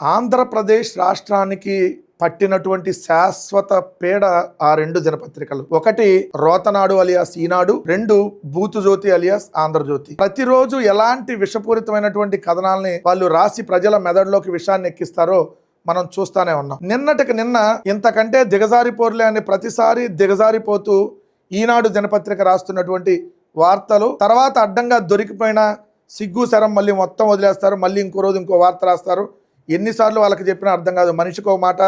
ఆంధ్రప్రదేశ్ రాష్ట్రానికి పట్టినటువంటి శాశ్వత పేడ ఆ రెండు దినపత్రికలు. ఒకటి రోతనాడు అలియాస్ ఈనాడు రెండు బూతుజ్యోతి అలియాస్ ఆంధ్రజ్యోతి. ప్రతిరోజు ఎలాంటి విషపూరితమైనటువంటి కథనాల్ని వాళ్ళు రాసి ప్రజల మెదడులోకి విషాన్ని ఎక్కిస్తారో మనం చూస్తానే ఉన్నాం. నిన్నటికి నిన్న ఇంతకంటే దిగజారిపోర్లే అని ప్రతిసారి దిగజారిపోతూ ఈనాడు దినపత్రిక రాస్తున్నటువంటి వార్తలు తర్వాత అడ్డంగా దొరికిపోయిన సిగ్గు శరం మళ్ళీ మొత్తం వదిలేస్తారు మళ్ళీ ఇంకో రోజు ఇంకో వార్త రాస్తారు. ఎన్నిసార్లు వాళ్ళకి చెప్పినా అర్థం కాదు. మనిషికో మాట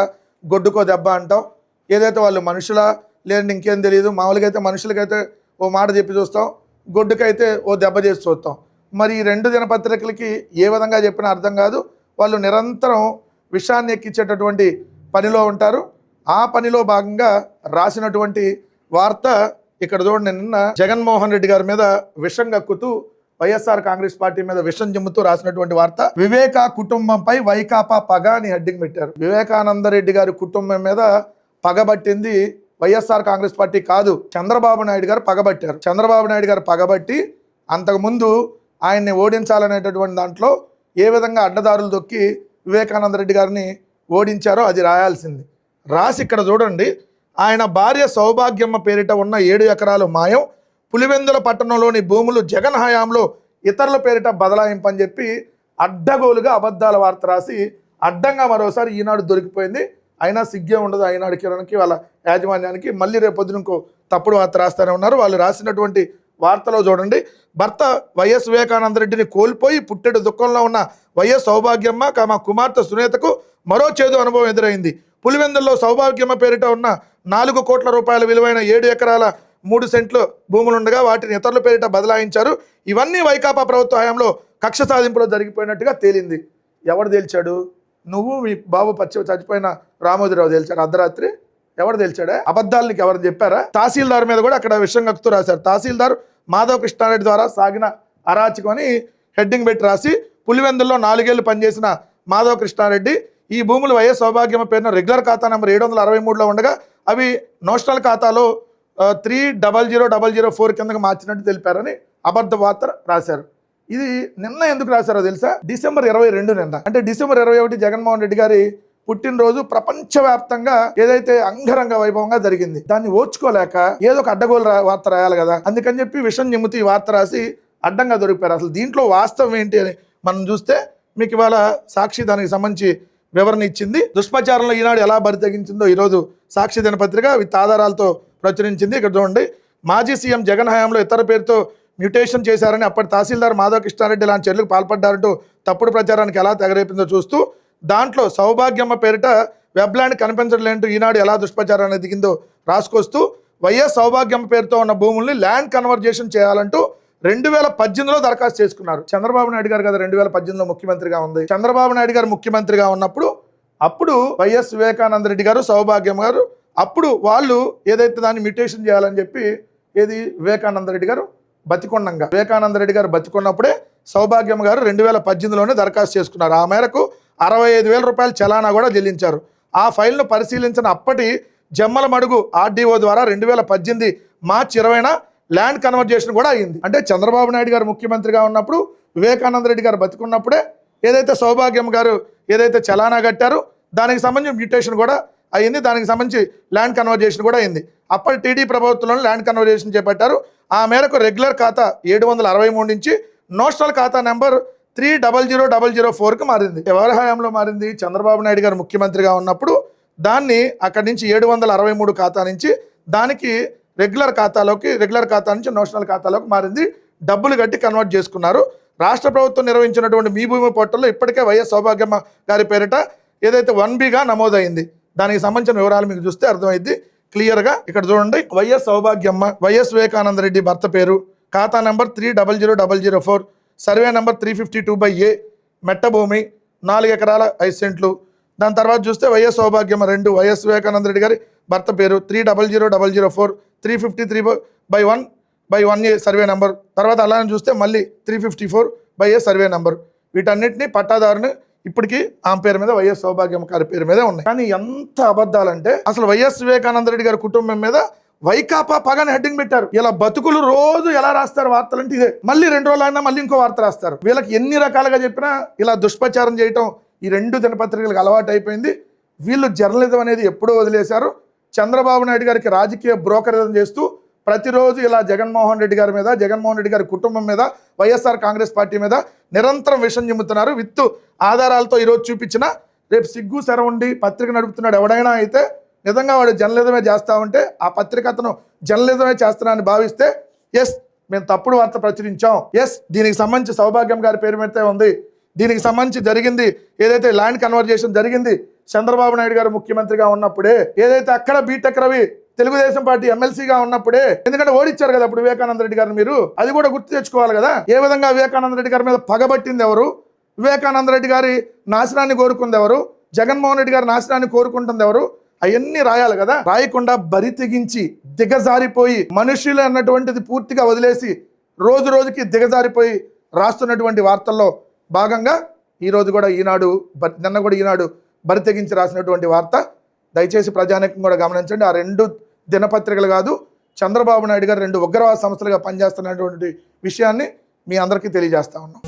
గొడ్డుకో దెబ్బ అంటాం. ఏదైతే వాళ్ళు మనుషులా లేదంటే ఇంకేం తెలియదు మామూలుగా అయితే మనుషులకైతే ఓ మాట చెప్పి చూస్తాం. గొడ్డుకైతే ఓ దెబ్బ చేసి చూస్తాం. మరి ఈ రెండు దినపత్రికలకి ఏ విధంగా చెప్పినా అర్థం కాదు. వాళ్ళు నిరంతరం విషాన్ని ఎక్కించేటటువంటి పనిలో ఉంటారు. ఆ పనిలో భాగంగా రాసినటువంటి వార్త ఇక్కడ చూడండి. నిన్న జగన్మోహన్ రెడ్డి గారి మీద విషం కక్కుతూ వైఎస్ఆర్ కాంగ్రెస్ పార్టీ మీద విషం చెమ్ముతూ రాసినటువంటి వార్త వివేక కుటుంబంపై వైకాపా పగ అని హెడ్డింగ్ పెట్టారు. వివేకానంద రెడ్డి గారి కుటుంబం మీద పగబట్టింది వైఎస్ఆర్ కాంగ్రెస్ పార్టీ కాదు చంద్రబాబు నాయుడు గారు పగబట్టారు. చంద్రబాబు నాయుడు గారు పగబట్టి అంతకుముందు ఆయన్ని ఓడించాలనేటటువంటి దాంట్లో ఏ విధంగా అడ్డదారులు దొక్కి వివేకానంద రెడ్డి గారిని ఓడించారో అది రాయాల్సింది. రాసి ఇక్కడ చూడండి ఆయన భార్య సౌభాగ్యమ్మ పేరిట ఉన్న ఏడు ఎకరాలు మాయం పులివెందుల పట్టణంలోని భూములు జగన్ హయాంలో ఇతరుల పేరిట బదలాయింపని చెప్పి అడ్డగోలుగా అబద్ధాల వార్త రాసి అడ్డంగా మరోసారి ఈనాడు దొరికిపోయింది. అయినా సిగ్గే ఉండదు ఈనాడు కిరణ్కి వాళ్ళ యాజమాన్యానికి. మళ్ళీ రేపొద్దున ఇంకో తప్పుడు వార్త రాస్తూనే ఉన్నారు. వాళ్ళు రాసినటువంటి వార్తలో చూడండి. భర్త వైఎస్ వివేకానంద రెడ్డిని కోల్పోయి పుట్టెడు దుఃఖంలో ఉన్న వైఎస్ సౌభాగ్యమ్మ తమ కుమార్తె సునేతకు మరో చేదు అనుభవం ఎదురైంది. పులివెందుల్లో సౌభాగ్యమ్మ పేరిట ఉన్న నాలుగు కోట్ల రూపాయల విలువైన ఏడు ఎకరాల మూడు సెంట్లు భూములుండగా వాటిని ఇతరుల పేరిట బదలాయించారు. ఇవన్నీ వైకాపా ప్రభుత్వ హయాంలో కక్ష సాధింపులో జరిగిపోయినట్టుగా తేలింది. ఎవడు తేల్చాడు? నువ్వు మీ బాబు పచ్చి చచ్చిపోయిన రామోజీరావు తేల్చాడు. అర్ధరాత్రి ఎవరు తెలిచాడా? అబద్ధాలకి ఎవరు చెప్పారా? తహసీల్దార్ మీద కూడా అక్కడ విషయం కక్కుతూ రాశారు. తహసీల్దార్ మాధవ కృష్ణారెడ్డి ద్వారా సాగిన అరాచకమని హెడ్డింగ్ పెట్టి రాసి పులివెందుల్లో నాలుగేళ్ళు పనిచేసిన మాధవ కృష్ణారెడ్డి ఈ భూములు వైఎస్ సౌభాగ్యం పేరున రెగ్యులర్ ఖాతా నెంబర్ ఏడు వందల అరవై మూడులో ఉండగా అవి నోషనల్ ఖాతాలో three double zero double zero four కిందకు మార్చినట్టు తెలిపారని అబద్ధ వార్త రాశారు. ఇది నిన్న ఎందుకు రాశారో తెలుసా? డిసెంబర్ ఇరవై రెండు నిన్న. అంటే డిసెంబర్ ఇరవై ఒకటి జగన్మోహన్ రెడ్డి గారి పుట్టినరోజు ప్రపంచవ్యాప్తంగా ఏదైతే అంగరంగ వైభవంగా జరిగింది దాన్ని ఓర్చుకోలేక ఏదో ఒక అడ్డగోలు వార్త రాయాలి కదా. అందుకని చెప్పి విషం నిమ్ముతూ ఈ వార్త రాసి అడ్డంగా దొరికిపోయారు. అసలు దీంట్లో వాస్తవం ఏంటి అని మనం చూస్తే మీకు ఇవాళ సాక్షి దానికి సంబంధించి వివరణ ఇచ్చింది. దుష్ప్రచారంలో ఈనాడు ఎలా బరి తెగించిందో ఈరోజు సాక్షి దినపత్రిక విత్ ఆధారాలతో ప్రచురించింది. ఇక్కడ చూడండి మాజీ సీఎం జగన్ హయాంలో ఇతర పేరుతో మ్యూటేషన్ చేశారని అప్పటి తహసీల్దార్ మాధవకృష్ణారెడ్డి లాంటి చర్యలకు పాల్పడ్డారంటూ తప్పుడు ప్రచారానికి ఎలా తెగరేపిందో చూస్తూ దాంట్లో సౌభాగ్యమ్మ పేరిట వెబ్లాండ్ కనిపించలేంటూ ఈనాడు ఎలా దుష్ప్రచారాన్ని దిగిందో రాసుకొస్తూ వైఎస్ సౌభాగ్యమ్మ పేరుతో ఉన్న భూముల్ని ల్యాండ్ కన్వర్జేషన్ చేయాలంటూ రెండు వేల పద్దెనిమిదిలో దరఖాస్తు చేసుకున్నారు. చంద్రబాబు నాయుడు గారు కదా రెండు వేల పద్దెనిమిదిలో ముఖ్యమంత్రిగా ఉంది. చంద్రబాబు నాయుడు గారు ముఖ్యమంత్రిగా ఉన్నప్పుడు అప్పుడు వైఎస్ వివేకానంద రెడ్డి గారు సౌభాగ్యం గారు అప్పుడు వాళ్ళు ఏదైతే దాన్ని మ్యూటేషన్ చేయాలని చెప్పి ఏది వివేకానంద రెడ్డి గారు బతికొండంగా. వివేకానంద రెడ్డి గారు బతికున్నప్పుడే సౌభాగ్యం గారు రెండు వేల పద్దెనిమిదిలోనే దరఖాస్తు చేసుకున్నారు. ఆ మేరకు అరవై ఐదు వేల రూపాయల చలానా కూడా చెల్లించారు. ఆ ఫైల్ను పరిశీలించిన అప్పటి జమ్మల మడుగు ఆర్డీఓ ద్వారా రెండు వేల పద్దెనిమిది మార్చి ఇరవైన ల్యాండ్ కన్వర్జేషన్ కూడా అయింది. అంటే చంద్రబాబు నాయుడు గారు ముఖ్యమంత్రిగా ఉన్నప్పుడు వివేకానంద రెడ్డి గారు బతికున్నప్పుడే ఏదైతే సౌభాగ్యం గారు ఏదైతే చలానా కట్టారో దానికి సంబంధించి మ్యూటేషన్ కూడా అయింది దానికి సంబంధించి ల్యాండ్ కన్వర్జేషన్ కూడా అయింది అప్పటి టీడీ ప్రభుత్వంలో ల్యాండ్ కన్వర్జేషన్ చేపట్టారు. ఆ మేరకు రెగ్యులర్ ఖాతా ఏడు వందల అరవై మూడు నుంచి నోషనల్ ఖాతా number three double zero double zero ఫోర్కి మారింది. ఎవరి హయాంలో మారింది. చంద్రబాబు నాయుడు గారు ముఖ్యమంత్రిగా ఉన్నప్పుడు దాన్ని అక్కడి నుంచి ఏడు వందల అరవై మూడు ఖాతా నుంచి దానికి రెగ్యులర్ ఖాతాలోకి రెగ్యులర్ ఖాతా నుంచి నోషనల్ ఖాతాలోకి మారింది. డబ్బులు కట్టి కన్వర్ట్ చేసుకున్నారు. రాష్ట్ర ప్రభుత్వం నిర్వహించినటువంటి మీ భూమి పోర్టల్లో ఇప్పటికే వైఎస్ సౌభాగ్యమ్మ గారి పేరిట ఏదైతే వన్ బిగా నమోదైంది. దానికి సంబంధించిన వివరాలు మీకు చూస్తే అర్థమైంది క్లియర్గా ఇక్కడ చూడండి. వైఎస్ సౌభాగ్యమ్మ వైఎస్ వివేకానంద రెడ్డి భర్త పేరు. ఖాతా number three double zero double zero four. Survey number three fifty two by A. మెట్ట భూమి నాలుగు ఎకరాల ఐదు సెంట్లు. దాని తర్వాత చూస్తే వైఎస్ సౌభాగ్యమ్మ రెండు వైఎస్ వివేకానంద రెడ్డి గారి భర్త పేరు. Three double zero double zero four. Three fifty three by one by one A survey number. తర్వాత అలానే చూస్తే మళ్ళీ three fifty four by A survey number. వీటన్నిటిని పట్టాదారుని ఇప్పటికీ ఆమె పేరు మీద వైఎస్ సౌభాగ్యం గారి పేరు మీదే ఉన్నాయి. కానీ ఎంత అబద్ధాలంటే అసలు వైఎస్ వివేకానంద రెడ్డి గారి కుటుంబం మీద వైకాపా పగని హెడ్డింగ్ పెట్టారు. ఇలా బతుకులు రోజు ఎలా రాస్తారు వార్తలు అంటే ఇదే. మళ్ళీ రెండు రోజులు అయినా మళ్ళీ ఇంకో వార్త రాస్తారు. వీళ్ళకి ఎన్ని రకాలుగా చెప్పినా ఇలా దుష్ప్రచారం చేయటం ఈ రెండు దినపత్రికలకు అలవాటు అయిపోయింది. వీళ్ళు జర్నలిజం అనేది ఎప్పుడో వదిలేశారు. చంద్రబాబు నాయుడు గారికి రాజకీయ బ్రోకరిజం చేస్తూ ప్రతిరోజు ఇలా జగన్మోహన్ రెడ్డి గారి మీద జగన్మోహన్ రెడ్డి గారి కుటుంబం మీద వైఎస్ఆర్ కాంగ్రెస్ పార్టీ మీద నిరంతరం విషం చిమ్ముతున్నారు. విత్ ఆధారాలతో ఈరోజు చూపించిన రేపు సిగ్గు శరం పత్రిక నడుపుతున్నాడు ఎవడైనా అయితే నిజంగా వాడు జర్నలిజమే చేస్తా ఉంటే ఆ పత్రిక అతను జర్నలిజమే చేస్తున్నానని భావిస్తే ఎస్ మేము తప్పుడు వార్త ప్రచురించాం. ఎస్ దీనికి సంబంధించి సౌభాగ్యం గారి పేరు మీదే ఉంది. దీనికి సంబంధించి జరిగింది ఏదైతే ల్యాండ్ కన్వర్జేషన్ జరిగింది చంద్రబాబు నాయుడు గారు ముఖ్యమంత్రిగా ఉన్నప్పుడే ఏదైతే అక్కడ బీటెక్ రవి తెలుగుదేశం పార్టీ ఎమ్మెల్సీగా ఉన్నప్పుడే ఎందుకంటే ఓడిచ్చారు కదా అప్పుడు వివేకానంద రెడ్డి గారిని మీరు అది కూడా గుర్తు తెచ్చుకోవాలి కదా. ఏ విధంగా వివేకానంద రెడ్డి గారి మీద పగబట్టింది ఎవరు? వివేకానంద రెడ్డి గారి నాశనాన్ని కోరుకుంది ఎవరు? జగన్మోహన్ రెడ్డి గారి నాశనాన్ని కోరుకుంటుంది ఎవరు? అవన్నీ రాయాలి కదా. రాయకుండా బరి తెగించి దిగజారిపోయి మనుషులు అన్నటువంటిది పూర్తిగా వదిలేసి రోజు రోజుకి దిగజారిపోయి రాస్తున్నటువంటి వార్తల్లో భాగంగా ఈరోజు కూడా ఈనాడు బ- నిన్న కూడా ఈనాడు బరి తెగించి రాసినటువంటి వార్త దయచేసి ప్రజానికం కూడా గమనించండి. ఆ రెండు దినపత్రికలు కాదు చంద్రబాబు నాయుడు గారు రెండు ఉగ్రవాద సంస్థలుగా పనిచేస్తున్నటువంటి విషయాన్ని మీ అందరికీ తెలియజేస్తా ఉన్నాం.